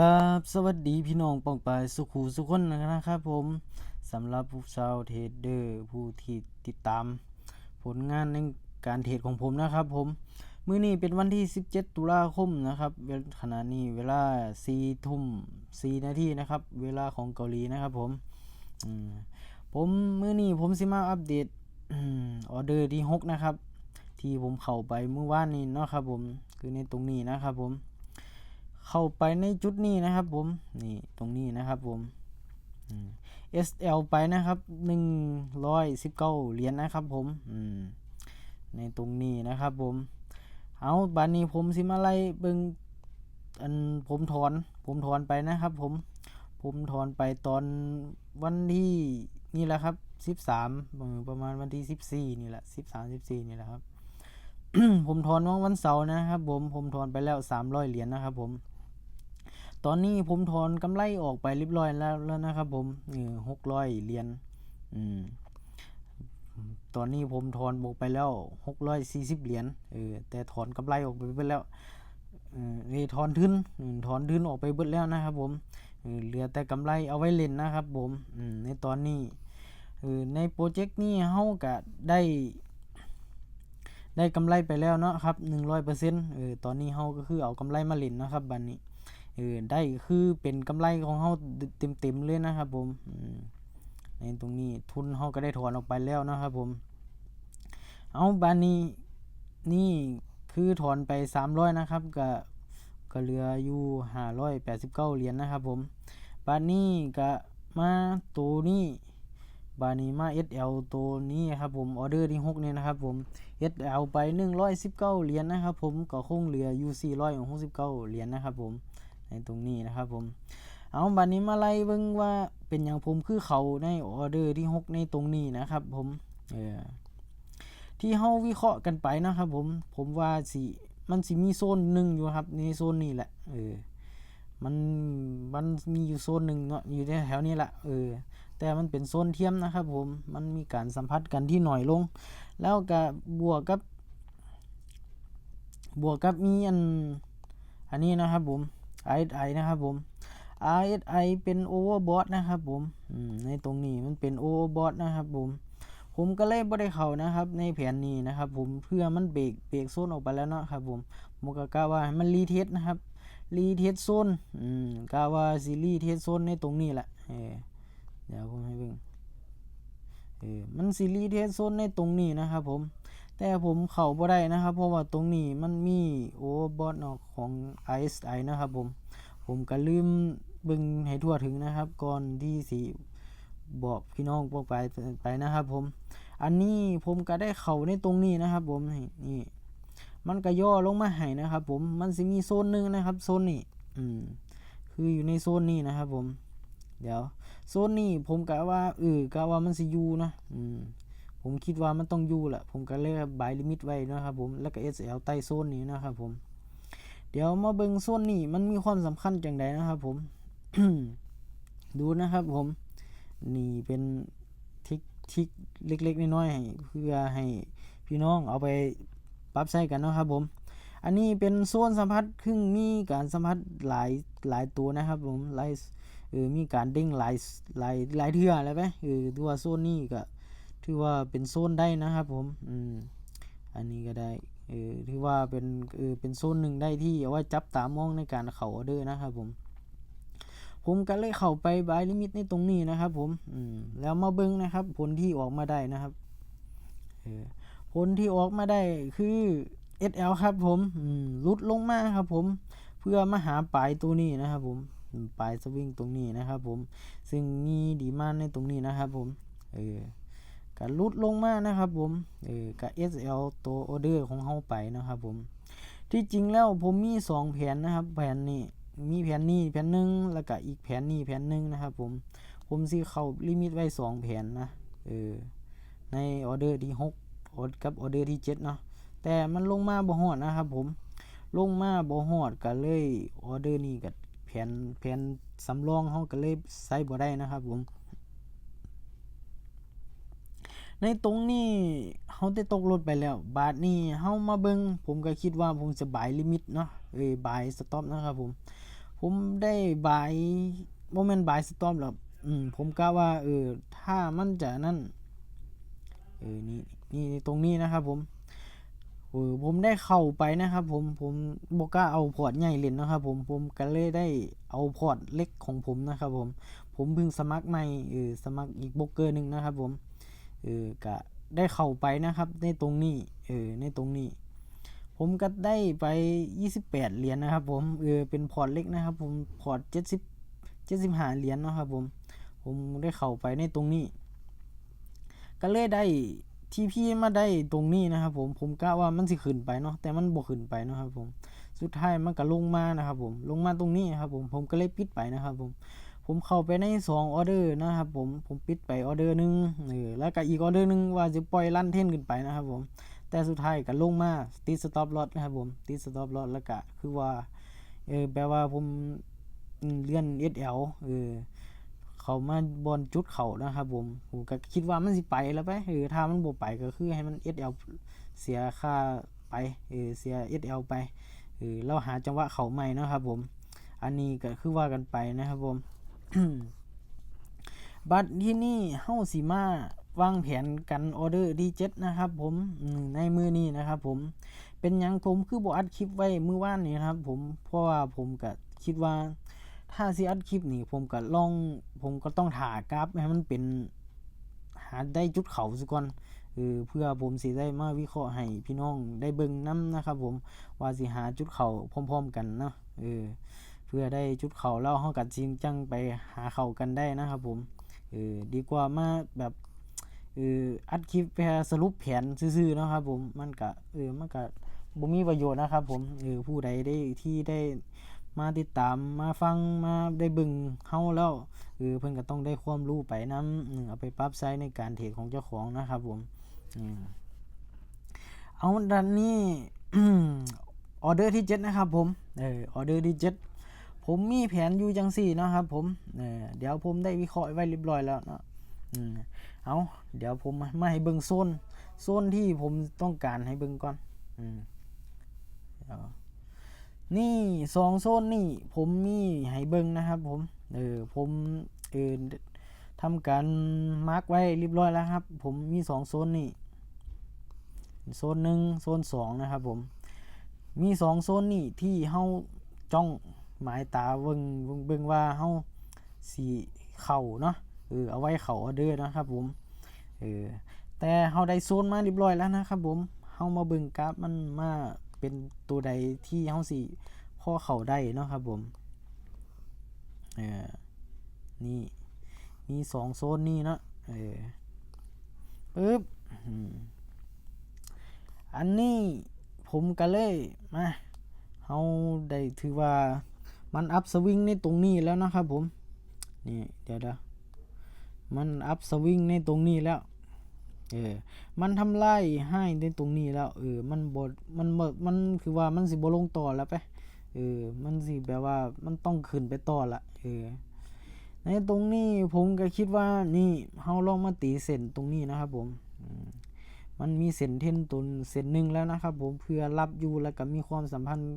กับสวัสดีพี่น้องปองปายสุขูสุขคนนะครับผมสำหรับผู้ชาวเทรดเดอร์ผู้ที่ติดตาม ผลงานในการเทรดของผมนะครับผมมื้อนี้เป็นวันที่ 17 ตุลาคมนะครับเวลขณะนี้เวลา4ทุ่ม4นาทีนะครับ เวลาของเกาหลีนะครับผมอืมผมมื้อนี้ผมสิมาอัปเดตอออเดอร์ที่ 6 นะครับ ที่ผมเข้าไปเมื่อวานนี้เนาะครับผมคือในตรงนี้นะครับผม เข้าไปในจุดนี้นะครับผม นี่ตรงนี้นะครับผมอืม SL ไปนะครับหนึ่งร้อยสิบเก้าเหรียญนะครับผมในตรงนี้นะครับผม เอาบานนี้ผมสิมาไล่เบิงอันผมถอน ผมถอนไปนะครับผม ผมถอนไปตอนวันที่นี่แหละครับสิบสามประมาณวันที่สิบสี่นี่แหละสิบสามสิบสี่นี่แหละครับ ผมถอนวันวันเสาร์นะครับผม ผมถอนไปแล้วสามร้อยเหรียญนะครับผม ตอนนี้ผมถอนกำไรออกไปเรียบร้อยแล้วแล้วนะครับ ผมหกร้อยเหรียญอืมตอนนี้ผมถอนบวกไปแล้วหกร้อยสี่สิบเหรียญเออแต่ถอนกำไรออกไปเบิดแล้วเออนี่ถอนทุนถอนทุนออกไปเบิดแล้วนะครับ ผมเหลือแต่กำไรเอาไว้เล่นนะครับ ผมในตอนนี้ในโปรเจกต์นี้เฮาก็ได้ ได้กำไรไปแล้วเนาะครับหนึ่งร้อยเปอร์เซ็นต์เออตอนนี้เฮาก็คือเอากำไรมาเล่นนะครับบัดนนี้ เออได้คือเป็นกำไรของเฮาเต็มๆเลยนะครับ ผมในตรงนี้ทุนเฮาก็ได้ถอนออกไปแล้วนะครับ ผม เอาบานนี้นี่คือถอนไปสามร้อยนะครับก็ก็เหลืออยู่ห้าร้อยแปดสิบเก้าเหรียญนะครับ ผมบานนี้ก็มาตัวนี้บานี้มา SL ตัวนี้ครับผมออเดอร์ที่6เนี่ยนะครับผม SL ไป 119 เหรียญนะครับผมก็คงเหลืออยู่469 เหรียญนะครับผม ในตรงนี้นะครับผมเอาบานี้มาไล่เบิ่งว่าเป็นอย่างผมคือเขาในออเดอร์ที่ 6 ในตรงนี้นะครับผมเออที่เฮาวิเคราะห์กันไปนะครับผมผมว่าสิมันสิมีโซนหนึ่งอยู่ครับในโซนนี้แหละเออมันมันมีอยู่โซนหนึ่งเนาะอยู่ในแถวนี้แหละเออแต่มันเป็นโซนเทียมนะครับผมมันมีการสัมผัสกันที่หน่อยลง แล้วก็บวกกับบวกกับมีอันอันนี้นะครับผม RSI นะครับผม RSI เป็น overbought นะครับผมในตรงนี้มันเป็น overbought นะครับผม ผมก็เลยบ่ได้เข้านะครับ ในแผนนี้นะครับ ผมเพื่อมันเบรกเบรกโซนออกไปแล้วเนาะครับผมผมก็กะว่ามันรีเทสนะครับรีเทสโซนอืมกะว่าสิรีเทสโซนในตรงนี้แหละเออเดี๋ยวผมให้เบิ่งเออมันซีรีเทสโซนในตรงนี้นะครับผม แต่ผมเข้าบ่ได้นะครับ เพราะว่าตรงนี้มันมีโอเวอร์บอทของ ISI นะครับผม ผมก็ลืมบิ่งให้ทั่วถึงนะครับ ก่อนที่สิบอกพี่น้องพวกไปไปนะครับผม อันนี้ผมก็ได้เข้าในตรงนี้นะครับ ผมนี่มันก็ย่อลงมาให้นะครับ ผมมันสิมีโซนหนึ่งนะครับโซนนี้อืมคืออยู่ในโซนนี้นะครับ ผม เดี๋ยวโซนนี้ผมกะว่าเออกะว่ามันสิอยู่นะ อืม ผมคิดว่ามันต้องอยู่แหละผมก็เลยบายลิมิตไว้นะครับผมแล้วก็ SL ใต้โซนนี้นะครับผมเดี๋ยวมาเบิ่งโซนนี้มันมีความสำคัญจังใดนะครับผม ดูนะครับผม นี่เป็นทิกทิกเล็ก ๆ น้อยๆให้เพื่อให้พี่น้องเอาไปปรับใช้กันนะครับผม อันนี้เป็นโซนสัมผัสซึ่งมีการสัมผัสหลายหลายตัวนะครับผมหลายเออมีการเด้งหลายหลายหลายเทื่อแล้วไหมเออถือว่าโซนนี้ก็ ถือว่าเป็นโซนได้นะครับผมอืมอันนี้ก็ได้เออถือว่าเป็นเออเป็นโซนหนึ่งได้ที่เอาไว้จับตามองในการเข้าออเดอร์นะครับผม ผมก็เลยเข้าไปบายลิมิตในตรงนี้นะครับผมอืมแล้วมาเบิ้งนะครับ ผลที่ออกมาได้นะครับเออผลที่ออกมาได้คือ SL ครับผมอืมลุดลงมาครับผม เพื่อมาหาปลายตัวนี้นะครับผมปลายสวิงตรงนี้นะครับผม ซึ่งมีดีมานในตรงนี้นะครับผม เออ ก็ลุดลงมานะครับผมเออกับ SL ตัวออเดอร์ของเฮาไปนะครับผม ที่จริงแล้วผมมีสองแผนนะครับ แผนนี้มีแผนนี้แผนหนึ่งแล้วก็อีกแผนนี้แผนหนึ่งนะครับผม ผมสิเข้าลิมิตไว้สองแผนนะเออในออเดอร์ที่หกออดกับออเดอร์ที่เจ็ดเนาะแต่มันลงมาบ่ฮอดนะครับผม ลงมาบ่ฮอดก็เลยออเดอร์นี้ก็แผนแผนสำรองเขาก็เลยใส่บ่ได้นะครับผม ในตรงนี้เขาได้ตกรถไปแล้ว บาทนี้เขามาเบิงผมก็คิดว่าผมจะบายลิมิตเนาะเอ้ยบายสต็อปนะครับผม ผมได้บายโมเมนต์บายสต็อมหรอกอืมผมกะว่าเออถ้ามันจะนั่นเออนี่นี่ตรงนี้นะครับผมเออผมได้เข้าไปนะครับผมผมบกล้าเอาพอร์ตใหญ่เล่นนะครับผมผมก็เลยได้เอาพอร์ตเล็กของผมนะครับผมผมเพิ่งสมัครใหม่เออสมัครอีกโบรกเกอร์หนึ่งนะครับผม เออก็ได้เข้าไปนะครับ ในตรงนี้เออในตรงนี้ ผมก็ได้ไป 28 เหรียญนะครับผมเออเป็นพอร์ตเล็กนะครับผมพอร์ต70 75เหรียญเนะครับผมผมได้เข้าไปในตรงนี้ ก็เลยได้ที่พี่มาได้ตรงนี้นะครับ ผมผมกะว่ามันสิขึ้นไปเนาะแต่มันบ่ขึ้นไปเนาะครับผมสุดท้ายมันก็ลงมานะครับผมลงมาตรงนี้ครับผมผมก็เลยปิดไปนะครับผม ผมเข้าไปใน2ออเดอร์นะครับผมผมปิดไปออเดอร์หนึงเออแล้วก็อีกออเดอร์หนึงว่าจะปล่อยลั่นเท่นขึ้นไปนะครับผมแต่สุดท้ายก็ลงมาติดสต็อปลอตนะครับผมติดสต็อปลอตแล้วก็คือว่าเออแปลว่าผมเลื่อน SL เออเขามาบอลจุดเขานะครับผมผมก็คิดว่ามันสิไปแล้วไปเออถ้ามันบ่ไปก็คือให้มัน SL เสียค่าไปเออเสีย SL ไปเออเราหาจังหวะเขาใหม่นะครับผม อันนี้ก็คือว่ากันไปนะครับผม บัดที่นี่เฮ้าสิมาวางแผนกันออเดอร์ที่7นะครับ ผมในมือนี้นะครับ ผมเป็นยังผมคือบ่อัดคลิปไว้มือวานนี้ครับ ผมเพราะว่าผมก็คิดว่า ถ้าสิอัดคลิปนี่ผมก็ลอง ผมก็ต้องถ่ากราฟให้มันเป็นหาได้จุดเขาซะก่อนเออเพื่อผมสิได้มาวิเคราะห์ให้พี่น้องได้เบิ่งนํนะครับ ผมว่าสิหาจุดเขาพร้อม ๆ กันเนาะเออ พื่อได้จุดเขาแล้วเฮาก็จริงจังไปหาเขากันได้นะครับผมเออดีกว่ามาแบบเอออัดคลิปไปสรุปแผนซื่อๆนะครับผมมันก็เออมันก็บ่มีประโยชน์นะครับผมเออผู้ใดได้ที่ได้มาติดตามมาฟังมาได้บิ่งเฮาแล้วเออเพิ่นก็ต้องได้ความรู้ไปนำอืมเอาไปปรับใช้ในการเทรดของเจ้าของนะครับผมอืมเอาดันนี้ออเดอร์ที่ 7 นะครับผมเออออเดอร์ที่ 7 ผมมีแผนอยู่จังสี่นะครับผมเเดี๋ยวผมได้วิเคราะห์ไว้เรียบร้อยแล้วเนาะอืมเอาเดี๋ยวผมมาให้เบิ่งโซนโซนที่ผมต้องการให้เบิ่งก่อนอนี่สองโซนนี่ผมมีให้เบิ่งนะครับ ผม เออผมเออทำการมาร์กไว้เรียบร้อยแล้วครับ ผมมีสองโซนนี่โซนหนึ่งโซนสองนะครับผมมีสองโซนนี่ที่เฮาจ้อง หมายตาเบิ่งเบิ่งเบิ่งว่าเฮาสิเข้าเนาะเออเอาไว้เข้าออเดอร์นะครับผมเออแต่เฮาได้โซนมาเรียบร้อยแล้วนะครับผมเฮามาเบิ่งกราฟมันมาเป็นตัวใดที่เฮาสิพอเข้าได้เนาะครับผมเออนี่มีสองโซนนี่เนาะเออปึ๊บอันนี้ผมก็เลยมาเฮาได้ถือว่า มันอัพสวิงในตรงนี้แล้วนะครับผม นี่เดี๋ยวเดี๋ยวมันอัพสวิงในตรงนี้แล้ว เออ มันทำลายให้ในตรงนี้แล้ว เออ มันบดมันบมันคือว่ามันสิบ่ลงต่อแล้วไป เออ มันสิแบบว่ามันต้องขึ้นไปต่อละ เออ ในตรงนี้ผมก็คิดว่านี่เฮาลองมาตีเส้นตรงนี้นะครับผมมมันมีเส้นเทนตุนเส้นหนึ่งแล้วนะครับผมเพื่อรับอยู่แล้วก็มีความสัมพันธ์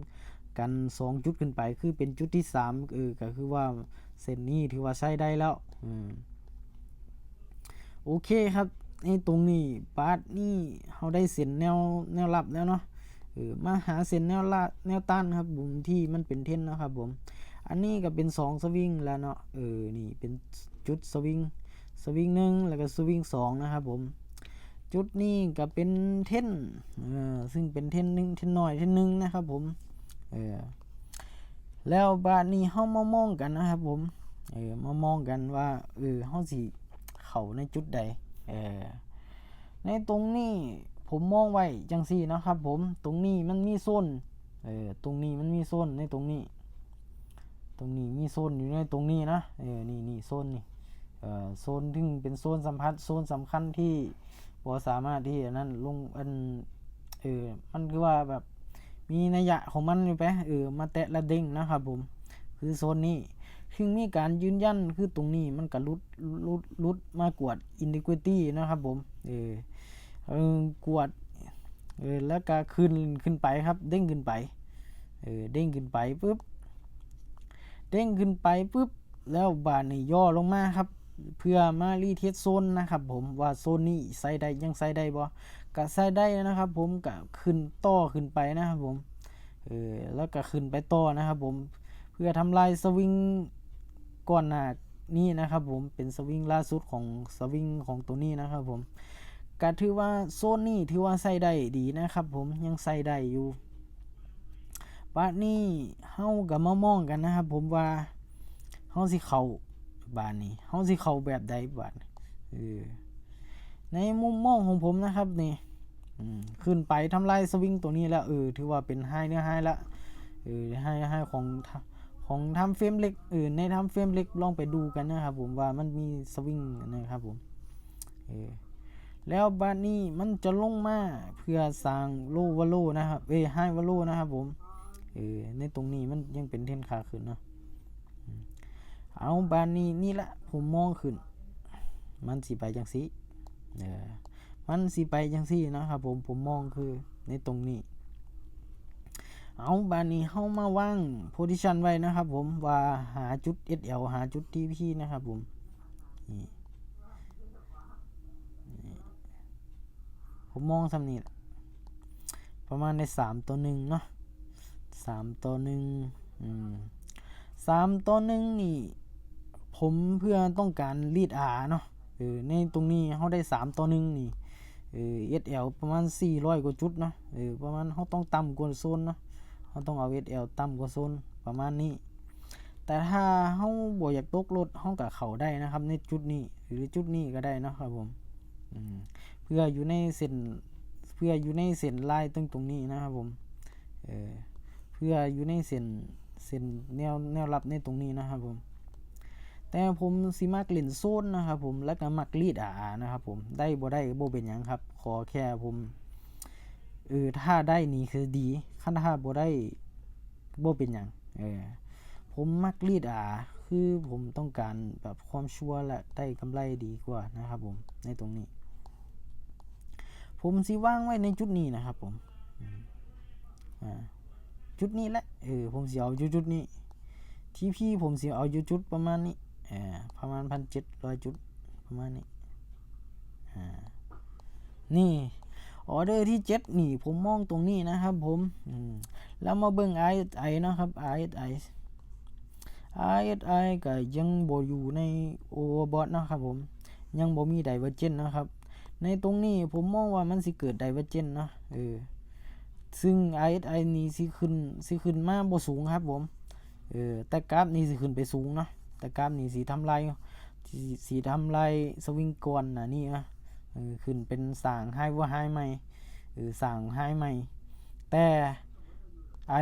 กันสองจุดขึ้นไป คือเป็นจุดที่สามเออก็คือว่าเส้นนี้ถือว่าใช้ได้แล้วอืมโอเคครับในตรงนี้ปาร์ตนี่เราได้เส้นแนวแนวรับแล้วเนาะเออมาหาเส้นแนวละแนวต้านครับผมที่มันเป็นเทนนะครับผม อันนี้ก็เป็นสองสวิงแล้วเนาะเออนี่เป็นจุดสวิงสวิงหนึ่งแล้วก็สวิงสองนะครับผม จุดนี้ก็เป็นเท่นเออซึ่งเป็นเท่นหนึ่งเท่นน้อยเท่นหนึ่งนะครับผม เออแล้วบาดนี้เฮามามองกันนะครับผมเออมามองกันว่าเออเฮาสิเข้าในจุดใดเออในตรงนี้ผมมองไว้จังซี่นะครับผมตรงนี้มันมีโซนเออตรงนี้มันมีโซนในตรงนี้ ตรงนี้มีโซนอยู่ในตรงนี้นะเออนี่นี่โซนนี่เออโซนที่เป็นโซนสัมพัทธ์โซนสำคัญที่บ่สามารถที่นนั้นลงอันเออมันคือว่าแบบ มีนัยยะของมันอยู่ไปเออมาแตะและเด้งนะครับผม คือโซนนี้ซึ่งมีการยืนยันคือตรงนี้มันก็ลุดลุดลุดมากวดอินดิก i ตี้นะครับผมเออเออกวดเออแล้วก็ขึ้นขึ้นไปครับเด้งขึ้นไปเออเด้งขึ้นไปปุ๊บเด้งขึ้นไปปุ๊บแล้วบานนี่ย่อลงมาครับ เพื่อมารีเทสโซนนะครับผมว่าโซนนี้ใส่ได้ยังใส่ได้บ่ ก็ใส่ได้นะครับ ผมก็ขึ้นต่อขึ้นไปนะครับผมเออแล้วก็ขึ้นไปต่อนะครับผมเพื่อทำลายสวิงก่อนหน้านี้นะครับผมเป็นสวิงล่าสุดของสวิงของตัวนี้นะครับผมก็ถือว่าโซนนี้ถือว่าใส่ได้ดีนะครับ ผมยังใส่ได้อยู่บัดนี้เฮาก็มามองกันนะครับ ผมว่าเฮาสิเข้าบานนี้เฮาสิเข้าแบบใดบาดนี้เออในมุมมองของผมนะครับนี่ ขึ้นไปทำลายสวิงตัวนี้แล้วเออถือว่าเป็นไฮเนื้อไฮละเออไฮไฮของของทำเฟรมเล็กเออในทำเฟรมเล็กลองไปดูกันนะครับผมว่ามันมีสวิงนะครับผมเออแล้วบานนี้มันจะลงมาเพื่อสร้างโลวาโลนะครับเอไฮวาโลนะครับผมเออในตรงนี้มันยังเป็นเทนขาขึ้นเนาะเอาบานนี้นี่ละผมมองขึ้น มันสิไปจังสีเออ มันสิไปจังซี่นะครับผมผมมองคือในตรงนี้ เอาบานนี้เข้ามาว่างโพซิชันไว้นะครับ ผมว่าหาจุด SL หาจุด TP นะครับผมนี่ผมมองสำนีประมาณในสามตัวหนึ่งเนาะสามตัวหนึ่งสามตัวหนึ่งนี่ ผมเพื่อต้องการรีดอาเนาะเออในตรงนี้เขาได้สามตัวหนึ่งนี่ เออ SL ประมาณสี่ร้อยกว่าจุดนะเออประมาณเขาต้องต่ำกว่าโซนนะเขาต้องเอา SL ต่ำกว่าโซนประมาณนี้ แต่ถ้าเขาบ่อยากตกรถเขากับเขาได้นะครับ ในจุดนี้หรือจุดนี้ก็ได้นะครับผมอืมเพื่ออยู่ในเส้นเพื่ออยู่ในเส้นลายตรงตรงนี้นะครับผมเออเพื่ออยู่ในเส้นเส้นแนวแนวรับในตรงนี้นะครับผม แต่ผมสิมักเล่นโซนนะครับผมแล้วก็มักรีดอานะครับผมได้บ่ได้บ่เป็นหยังครับ ขอแค่ผมเออถ้าได้นี่คือดีคันถ้าบ่ได้บ่เป็นหยังเออผมมักรีดอาคือผมต้องการแบบความชัวร์และได้กำไรดีกว่านะครับผมในตรงนี้ ผมสิวางไว้ในจุดนี้นะครับผมจุดนี้แหละเออผมสิเอาอยู่จุดนี้ที่พี่ผมสิเอาอยู่จุดประมาณนี้ ออประมาณพันเจ็ดร้อยจุดประมาณนี้อ่านี่ออเดอร์ที่เจ็ดนี่ผมมองตรงนี้นะครับผมอืมแล้วมาเบิ่ง RSI นะครับ RSI RSI ก็ยังบ่อยู่ใน Overbought นะครับผมยังบ่มี Divergent นะครับ ในตรงนี้ผมมองว่ามันสิเกิด Divergent เนาะเออซึ่ง RSI นี่สิขึ้นสิขึ้นมาบ่สูงครับผมเออแต่กราฟนี่สิขึ้นไปสูงเนาะ แต่กราฟนี่สิทำลายสิสิทำลายสวิงก่อนน่ะนี่นะอขึ้นเป็นสร้างให้ว่าให้ใหม่เออสร้างให้ใหมแต่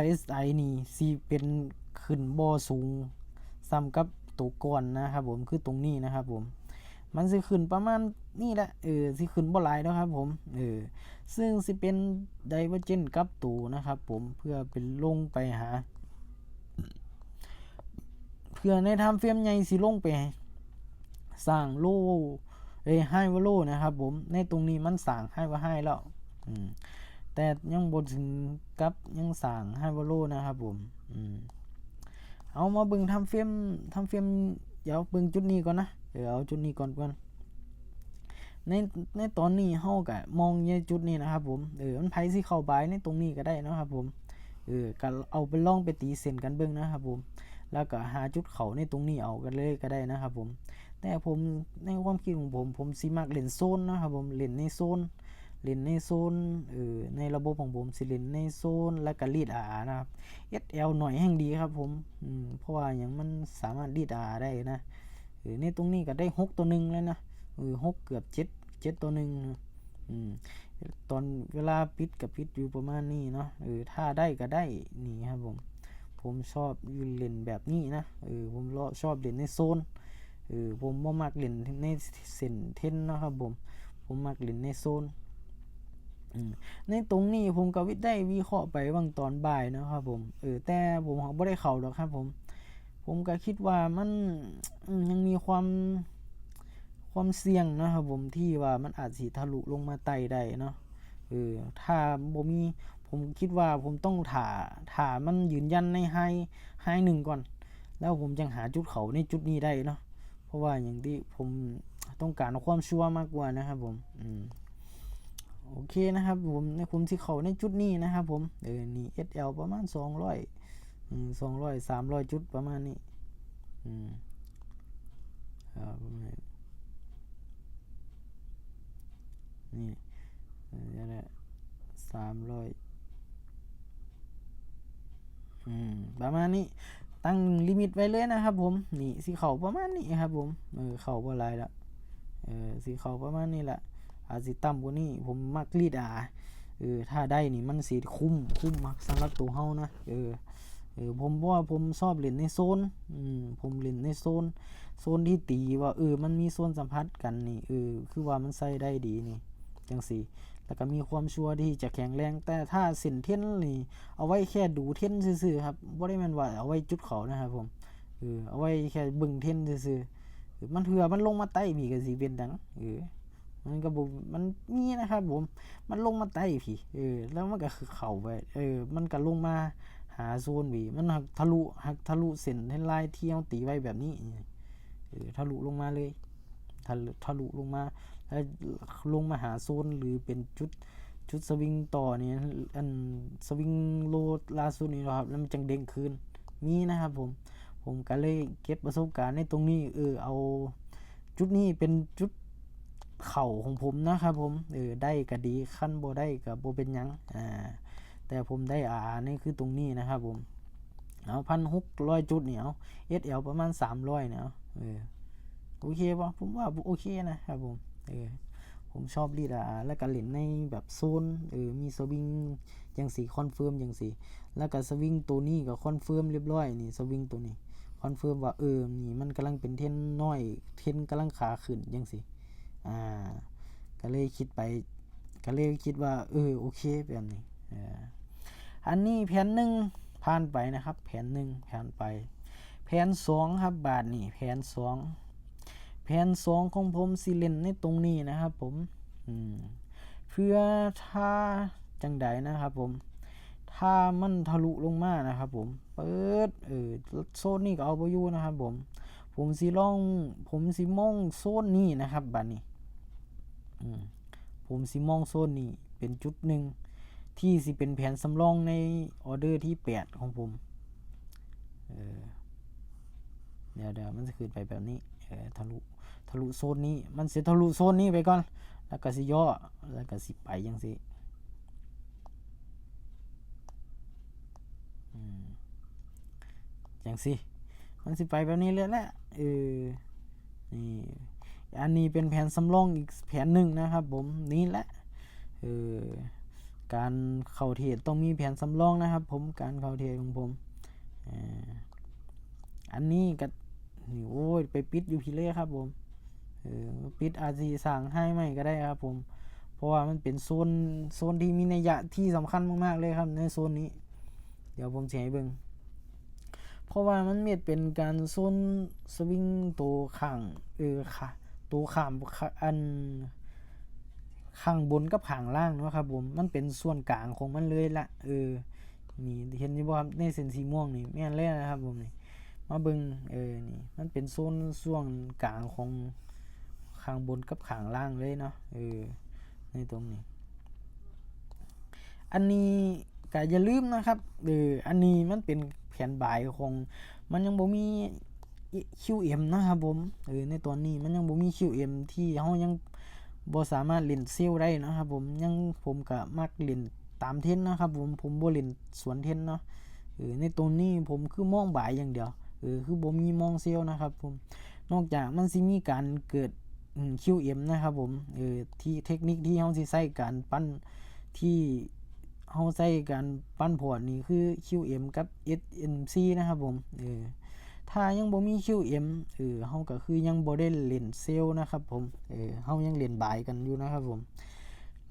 RSI นี่สิเป็นขึ้นบ่สูงซ้ำกับตัวก่อนนะครับผมคือตรงนี้นะครับผมมันสิขึ้นประมาณนี่แหละเออสิขึ้นบ่หลายนะครับผมเออซึ่งสิเป็นไดเวอร์เจนกับตัวนะครับผมเพื่อเป็นลงไปหา พื่อในทำเฟรมใหญ่สิลงไปสร้างโลเอ้ให้ว่าโลนะครับผม ในตรงนี้มันสั่งให้ว่าให้แล้วแต่ยังบนถึงกับยังสั่งให้ว่าโลนะครับผมเอามาเบิ่งทำเฟรมทำเฟรมเดี๋ยวเบิ่งจุดนี้ก่อนนะเดี๋ยวเอาจุดนี้ก่อนก่อนในในตอนนี้เฮาก็มองในจุดนี้นะครับผมเออมันไผสิเข้าบายในตรงนี้ก็ได้นะครับผมเออก็เอาไปลองไปตีเส้นกันเบิ่งนะครับผม แล้วก็หาจุดเขาในตรงนี้เอากันเลยก็ได้นะครับผม แต่ผมในความคิดของผมผมสิมักเล่นโซนนะครับผมเล่นในโซนเล่นในโซนเออในระบบของผมสิเล่นในโซนแล้วก็รีดอานะครับ SL หน่อยแห่งดีครับผมอืมเพราะว่าอย่างมันสามารถรีดอาได้นะเออในตรงนี้ก็ได้หกตัวหนึ่งแล้วนะเออหกเกือบเจ็ดเจ็ดตัวหนึ่งอืมตอนเวลาปิดกับปิดอยู่ประมาณนี้เนาะเออถ้าได้ก็ได้นี่ครับผม ผมชอบเล่นแบบนี้นะเออผมชอบเล่นในโซนเออผมบ่มักเล่นในเส้นเทนนะครับผมผมมักเล่นในโซนในตรงนี้ผมกวิทได้วิเคราะห์ไปบางตอนบ่ายนะครับผมเออแต่ผมก็บ่ได้เข้าดอกครับผมผมก็คิดว่ามันยังมีความความเสี่ยงนะครับผมที่ว่ามันอาจสิทะลุลงมาไตได้เนาะเออถ้าบ่มี ผมคิดว่าผมต้องถ่าถ่ามันยืนยันในไฮไฮหนึ่งก่อน แล้วผมจังหาจุดเขาในจุดนี้ได้เนาะเพราะว่าอย่างที่ผมต้องการความชัวร์มากกว่านะครับผมอืมโอเคนะครับผมในผมที่เขาในจุดนี้นะครับผมเออนี่ SL ประมาณ 200อืม200 300 จุดประมาณนี้อืมครับประมาณนี้นี่นั่แหละ300อืม ประมาณนี้ตั้งลิมิตไว้เลยนะครับ ผมนี่สีเขาประมาณนี้ครับ ผมเออเขาบ่ลายละเออสีเขาประมาณนี้แหละอาจสิต่ำกว่านี้ผมมักรีดอ่าเออถ้าได้นี่มันสีคุ้มคุ้มมากสำหรับตัวเฮานะเออเออผมว่าผมชอบเล่นในโซนอืมผมเล่นในโซนโซนที่ตีว่าเออมันมีโซนสัมผัสกันนี่เออคือว่ามันใส่ได้ดีนี่จังสี แล้วก็มีความชัวร์ที่จะแข็งแรง แต่ถ้าสินเท่นนี่เอาไว้แค่ดูเท่นซื่อๆครับบ่ได้ม่นว่าเอาไว้จุดเขานะครับผมเออเอาไว้แค่บิ่งเท่นซื่อๆมันเถื่อมันลงมาใต้พี่ก็สิเป็นดังเออมันก็บ่มันมีนะครับผม มันลงมาใต้พี่เออ แล้วมันก็คือเข้าไป เออ มันก็ลงมาหาโซนพี่มันหักทะลุหักทะลุเส้นเส้นลายที่เราตีไว้แบบนี้ เออ ทะลุลงมาเลย ทะลุทะลุลงมา แล้วลงมาหาโซนหรือเป็นจุดชุดสวิงต่อเนี่อันสวิงโลล่าสุดนี่นะครับแล้วมันจังเด้งคืนมีนะครับผมผมก็เลยเก็บประสบการณ์ในตรงนี้เออเอาจุดนี้เป็นจุดเข่าของผมนะครับผมเออได้ก็ดีขั้นโบได้ก็บ่เป็นยังอ่าแต่ผมได้อ่านี่คือตรงนี้นะครับผมเอาพันหกร้อยจุดเนี่ยเอา SL ประมาณสามร้อยเนี่ยเออโอเคป่ะผมว่าโอเคนะครับผม เออผมชอบลีดอาแล้วก็เล่นในแบบโซนเออมีสวิงอย่างสีคอนเฟิร์มอย่างสีแล้วก็สวิงตัวนี้ก็คอนเฟิร์มเรียบร้อยนี่สวิงตัวนี้คอนเฟิร์มว่าเออนี่มันกำลังเป็นเทนน้อยเทนกำลังขาขึ้นอย่างสีอ่าก็เลยคิดไปก็เลยคิดว่าเออโอเคแบบนี้ออันนี้แผนหนึ่งผ่านไปนะครับ แผนหนึ่งผ่านไป แผนสองครับบาทนี่แผนสอง แผนสองของผมสิเล่นในตรงนี้นะครับผมมเพื่อถ้าจังใดนะครับผม ถ้ามันทะลุลงมานะครับผม เปิดเออโซนนี้ก็เอาไปอยู่นะครับผม ผมสิลอง ผมสิมองโซนนี้นะครับบัดนี้ผมสิมองโซนนี้เป็นจุดหนึ่งที่สิเป็นแผนสำรองในออเดอร์ที่แปดของผมเออเดี๋ยวเดี๋ยวมันจะขึ้นไปแบบนี้ เออทะลุ ลุโซนนี้ มันสิทะลุโซนนี้ไปก่อน แล้วก็สิย่อ แล้วก็สิไปยังสิอืมจังสิมันสิไปแบบนี้เลยแหละเออ นี่ อันนี้เป็นแผนสำรองอีกแผนหนึ่งนะครับ ผมนี่แหละเออการเข้าเทรดต้องมีแผนสำรองนะครับ ผมการเข้าเทรดของผมเอ่ออันนี้ก็นี่โอ้ยไปปิดอยู่พี่เล่ครับผม ปิดอาจีสั่งให้ไหมก็ได้ครับผม เพราะว่ามันเป็นโซนโซนที่มีนัยยะที่สำคัญมากๆเลยครับในโซนนี้ เดี๋ยวผมจะให้เบิงเพราะว่ามันเม็ดเป็นการโซนสวิงตัวข้างเออค่ะตัวข้ามอันข้างบนกับข้างล่างเนาะครับผมมันเป็นส่วนกลางของมันเลยละเออนี่เห็นอยู่บ่ครับในเส้นสีม่วงนี่แม่นเลยนะครับผมนี่มาเบิงเออนี่มันเป็นโซนส่วนกลางของ ข้างบนกับข้างล่างเลยเนาะเออในตรงนี้ อันนี้ก็อย่าลืมนะครับเอออันนี้มันเป็นแผนบายของมันยังบ่มี QM นะครับผมเออในตอนนี้มันยังบ่มี QM ที่เฮายังบ่สามารถเล่นเซลได้นะครับผมยังผมก็มักเล่นตามเทนนะครับผมผมบ่เล่นสวนเทนเนาะเออในตรงนี้ผมคือมองบายอย่างเดียวเออคือบ่มีมองเซลนะครับผมนอกจากมันสิมีการเกิด QM นะครับผมเออที่เทคนิคที่เฮาสิใช้การปั้นที่เฮาใช้การปั้นพอร์ตนี่คือ QM กับ SNC นะครับผมเออถ้ายังบ่มี QM เออเฮาก็คือยังบ่ได้เล่นเซลล์นะครับผมเออเฮายังเล่นบายกันอยู่นะครับผม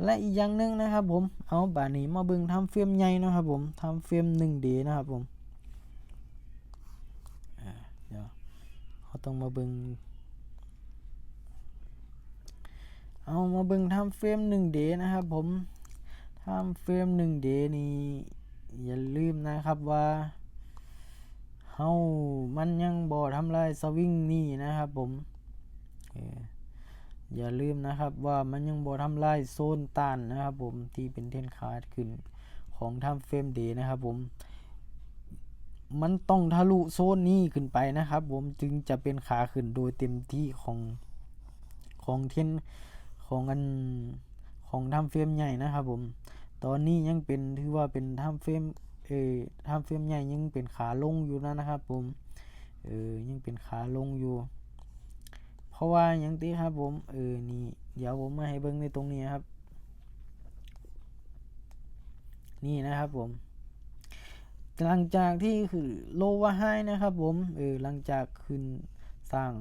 และอีกอย่างหนึ่งนะครับผม เอาบานี้มาเบิ่งทำเฟรมใหญ่นะครับผมทำเฟรม 1D นะครับผมอ่าเดี๋ยวเฮาต้องมาเบิ่ง เอามาเบิ่งทำเฟรม 1D นะครับผมทำเฟรม 1D นี่อย่าลืมนะครับว่าเฮามันยังบ่ทำลายสวิงนี่นะครับผมอย่าลืมนะครับว่ามันยังบ่ทำลายโซนต้านนะครับผมที่เป็นเทนคาร์ดขึ้นของทำเฟรมเดนะครับผมมันต้องทะลุโซนนี้ขึ้นไปนะครับ ผมจึงจะเป็นขาขึ้นโดยเต็มที่ของของเทน ของอันของทำเฟรมใหญ่นะครับผม ตอนนี้ยังเป็นถือว่าเป็นทำเฟรมเออทำเฟรมใหญ่ยังเป็นขาลงอยู่นะนะครับ ผม เออยังเป็นขาลงอยู่ เพราะว่าอย่างที่ครับผม เออนี่เดี๋ยวผมมาให้เบิ่งในตรงนี้ครับ นี่นะครับผมหลังจากที่คือโลวาไฮนะครับผม เออหลังจากขึ้นสั่ง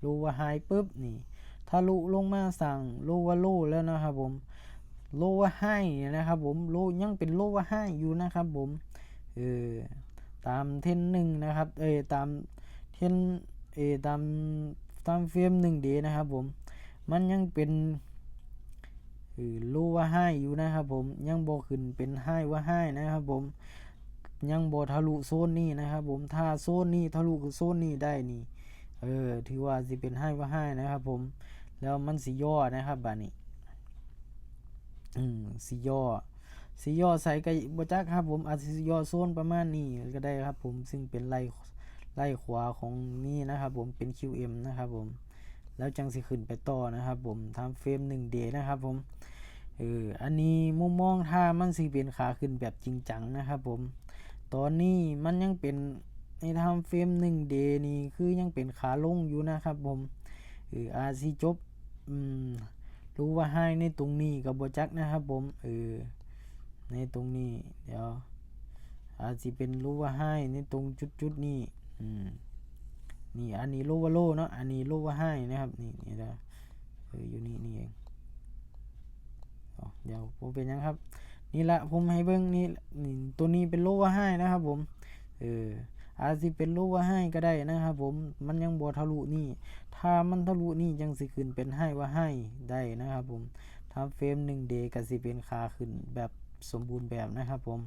โลวาไฮปุ๊บนี่ ทะลุลงมาสั่งโลว่าโลแล้วนะครับผมโลว่าไฮเนี่ยนะครับผมโลยังเป็นโลว่าไฮอยู่นะครับผมเออตามเทนหนึ่งนะครับเออตามเทนเออตามตามเฟรมหนึ่งเดนะครับผมมันยังเป็นเออโลวาไฮอยู่นะครับผมยังบอขึ้นเป็นไฮวาไฮนะครับผมยังบ่ทะลุโซนนี้นะครับผมถ้าโซนนี้ทะลุโซนนี้ได้นี่ เออถือว่าสิเป็นให้ว่าให้นะครับผม แล้วมันสิย่อนะครับบัดนี้อืมสิย่อสิย่อใส่กับบจักครับ ผมอาจสิย่อโซนประมาณนี้ก็ได้ครับ ผมซึ่งเป็นไล่ไล่ขวาของนี่นะครับ ผมเป็น QM นะครับ ผม แล้วจังสิขึ้นไปต่อนะครับ ผมทำเฟรม1 d นะครับ ผมเอออันนี้มุมมองถ้ามันสิเป็นขาขึ้นแบบจริงจังนะครับ ผม ตอนนี้มันยังเป็นในทำเฟรมหนึ่งเดนี่คือยังเป็นขาลงอยู่นะครับ ผมเอออาซีจบ อืมรู้ว่าให้ในตรงนี้กับบจักนะครับผมเออในตรงนี้ เดี๋ยว อาจจะเป็นรู้ว่าให้ในตรงจุดจุดๆนี้อืมนี่อันนี้โลว่าโลเนาะอันนี้โลว่าให้นะครับนี่นี่นะเอออยู่นี่นี่เองเดี๋ยวผมเป็นยังครับ นี่ละผมให้เบิ้งนี่นี่ตัวนี้เป็นโลว่าให้นะครับผมเออ อาจสิเป็นโลว่าให้ก็ได้นะครับผมมันยังบ่ทะลุนี่ ถ้ามันทะลุนี่จังสิขึ้นเป็นให้ว่าให้ได้นะครับผมทำเฟรมหนึ่งเดย์ก็สิเป็นขาขึ้นแบบสมบูรณ์แบบนะครับผม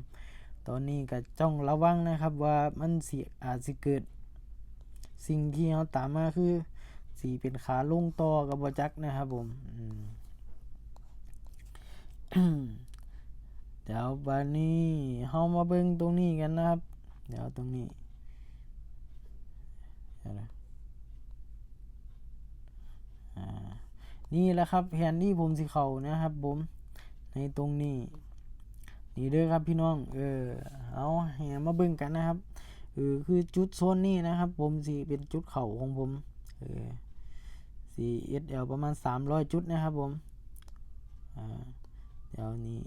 ตอนนี้ก็จ้องระวังนะครับว่ามันสิอาจสิเกิด สิ่งที่เราตามมาคือสีเป็นขาลงต่อกับบจักนะครับผมเดี๋ยววันนี้เฮามาเบิ่งตรงนี้กันนะครับ เดี๋ยวตรงนี้ นะนี่แหละครับแผนที่ผมสิเขานะครับผมในตรงนี้นี่เด้อครับพี่น้องเออเอาให้มาเบิ่งกันนะครับเออคือจุดโซนนี้นะครับ ผมสิเป็นจุดเข่าของผมเออ 4SL ประมาณ 300 จุดนะครับผมอ่าเดี๋ยวนี้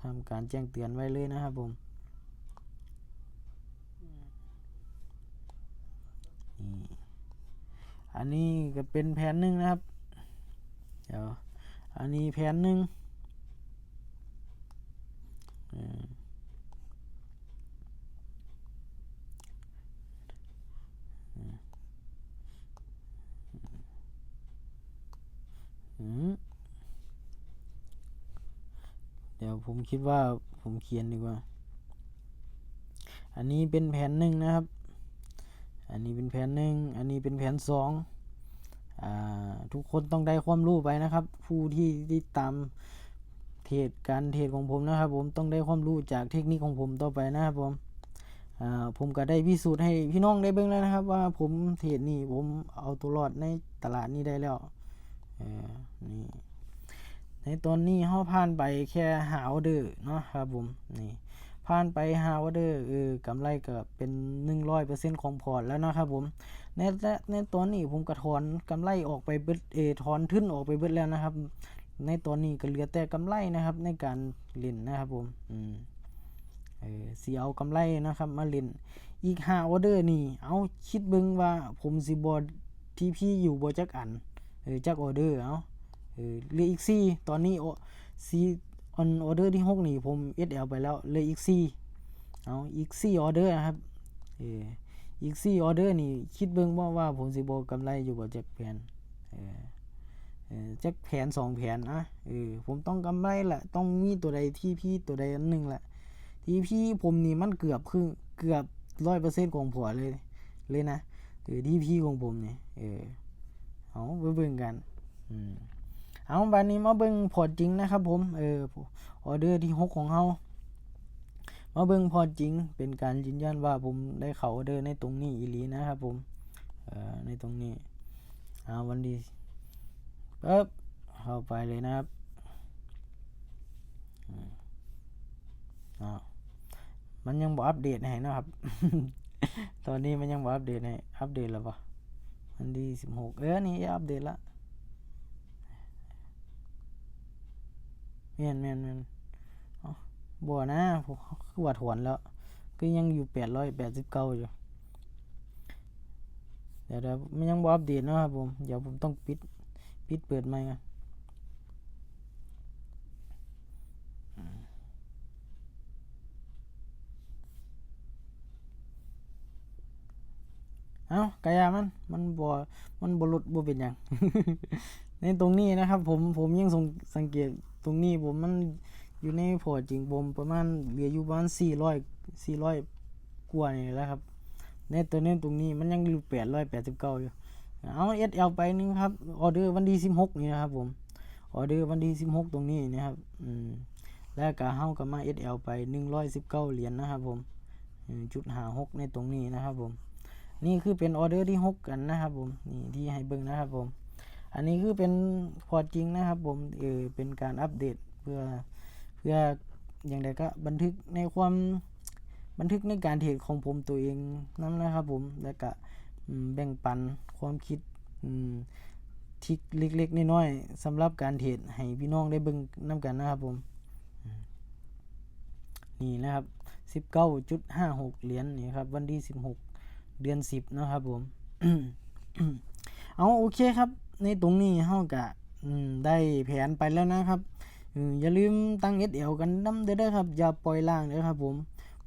ทำการแจ้งเตือนไว้เลยนะครับผม อันนี้ก็เป็นแผนหนึ่งนะครับ เดี๋ยว อันนี้แผนหนึ่งเดี๋ยวผมคิดว่าผมเขียนดีกว่า อันนี้เป็นแผนหนึ่งนะครับ อันนี้เป็นแผนหนึ่งอันนี้เป็นแผนสองอทุกคนต้องได้ความรู้ไปนะครับ ผู้ที่ติดตามเทรดการเทรดของผมนะครับ ผมต้องได้ความรู้จากเทคนิคของผมต่อไปนะครับผมผมก็ได้พิสูจน์ให้พี่น้องได้เบิ่งแล้วนะครับ ว่าผมเทรดนี่ผมเอาตัวรอดในตลาดนี้ได้แล้วนี่ในตอนนี้เราผ่านไปแค่หาออเดอเนาะครับผมนี่ ผ่านไปหาออเดอร์เออกำไรก็เป็นหนึ่งร้อยเปอร์เซ็นต์ของพอร์ตแล้วนะครับผม ในและในตอนนี้ผมก็ถอนกำไรออกไปเบิดเอถอนทุนออกไปเบิดแล้วนะครับ ในตอนนี้ก็เหลือแต่กำไรนะครับในการเล่นนะครับผมอืมเออสีเอากำไรนะครับมาเล่นอีกห้าออเดอร์นี่เอาคิดเบิ่งว่าผมสิบอทีพีอยู่บ่จักอันเออจักออเดอร์เอาเออเหลืออีกสี่ตอนนี้โอซี ออนออเดอร์ที่หกนี่ผม SL ไปแล้วเลืออีกสี่เอาอีกสี่ออเดอร์นะครับเอออีกสี่ออเดอร์นี่คิดเบิ่งว่าว่าผมสิบ่กำไรอยู่บ่จักแผนเออเออจักแผนสองแผนนะเออผมต้องกำไรแหละต้องมีตัวใดที่พี่ตัวใดอันหนึ่งแหละที่พี่ผมนี่มันเกือบครึ่งเกือบร้อยเปอร์เซ็นต์ของผัวเลยเลยนะเออดีพีของผมเนี่ยเออเอาไปเบิ่งกัน อืม เอาบัดนี้มาเบิ่งพอร์ตจริงนะครับผมเออออเดอร์ที่หกของเฮามาเบิ่งพอร์ตจริง เป็นการยืนยันว่าผมได้เข้าออเดอร์ในตรงนี้อีหลีนะครับผมเอ่อในตรงนี้เอาวันดีปึ๊บเข้าไปเลยนะครับอืมอ้าวมันยังบ่อัปเดตให้นะครับ ตอนนี้มันยังบ่อัปเดตให้อัปเดตแล้วปะวันที่สิบหกเออนี่อัปเดตละ ม่นแม่นแม่นเอ้าบ่นะผมคือว่าถวนแล้ว ก็ยังอยู่แปดร้อยแปดสิบเก้าอยู่ เดี๋ยวเดี๋ยวมันยังบอัปเดตนะครับผม เดี๋ยวผมต้องปิด ปิดเปิดใหม่ก่อนเอากายามัน มันบ่ มันบ่หลุดบ่เป็นหยังในตรงนี้นะครับ ผม ผมยังสังเกต ตรงนี้ผมมันอยู่ในพอจริงผมประมาณเหลืออยู่ประมาณสี่ร้อยสี่ร้อยกว่านี่แหละครับในตัวนี้ตรงนี้มันยังอยู่แปดร้อยแปดสิบเก้าอยู่เอาเอสเอลไปนึงครับออเดอร์วันที่สิบหกนี่นะครับผมออเดอร์วันที่สิบหกตรงนี้นะครับอืมแล้วก็เฮาก็มา SL ไปหนึ่งร้อยสิบเก้าเหรียญนะครับผมจุดหาหกในตรงนี้นะครับผมนี่คือเป็นออเดอร์ที่หกกันนะครับผมนี่ที่ให้เบิ่งนะครับผม อันนี้คือเป็นพอร์ตจริงนะครับผมเออเป็นการอัปเดตเพื่อเพื่ออย่างใดก็บันทึกในความบันทึกในการเทรดของผมตัวเองนั่นนะครับผมแล้วก็แบ่งปันความคิดทิกเล็กๆน้อยๆสำหรับการเทรดให้พี่น้องได้เบิ่งนํกันนะครับผมอืมนี่นะครับ19.56 เหรียญนี่ครับวันที่ 16 เดือน 10 นะครับผม เอาโอเคครับในตรงนี้เฮาก็ได้แผนไปแล้วนะครับอย่าลืมตั้ง SL กันนำเด้อเด้อครับ อย่าปล่อยล่างเด้อครับผม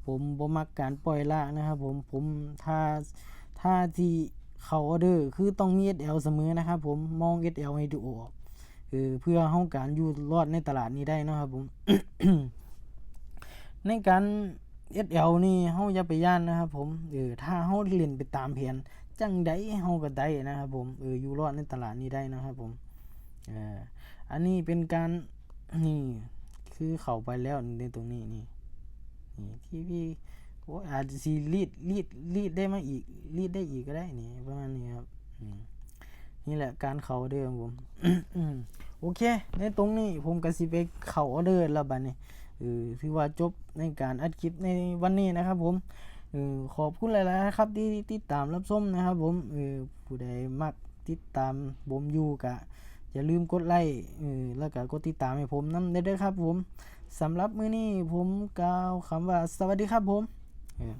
ผมบ่มักการปล่อยล่างนะครับผม ผมถ้าถ้าที่เขาออเดอร์คือต้องมี SL เสมอนะครับผม มอง SL ให้ดูออกเออเพื่อเฮาการอยู่รอดในตลาดนี้ได้นะครับผม ในการ SL นี่เฮาอย่าไปย่านนะครับผมเออถ้าเฮาเล่นไปตามแผน จังไดเฮาก็ได้นะครับผมเอออยู่รอดในตลาดนี้ได้นะครับผมเอออันนี้เป็นการนี่คือเข้าไปแล้วในตรงนี้นี่นี่ที่พี่โอ้อาจจะีรีดรีดรีดได้มาอีกรีดได้อีกก็ได้นี่ประมาณนี้ครับนี่แหละการเขาเดิมผมโอเค ในตรงนี้ผมก็สิไปเขาออเดอร์แล้วบัดนี้เออถือว่าจบในการอัดคลิปในวันนี้นะครับผม เออขอบคุณหลายๆครับที่ติดตามรับชมนะครับผมเออผู้ใดมักติดตามผมอยู่กะอย่าลืมกดไลค์เออแล้วก็กดติดตามให้ผมนำได้เด้อครับผมสำหรับมื้อนี้ผมกล่าวคำว่าสวัสดีครับผมออ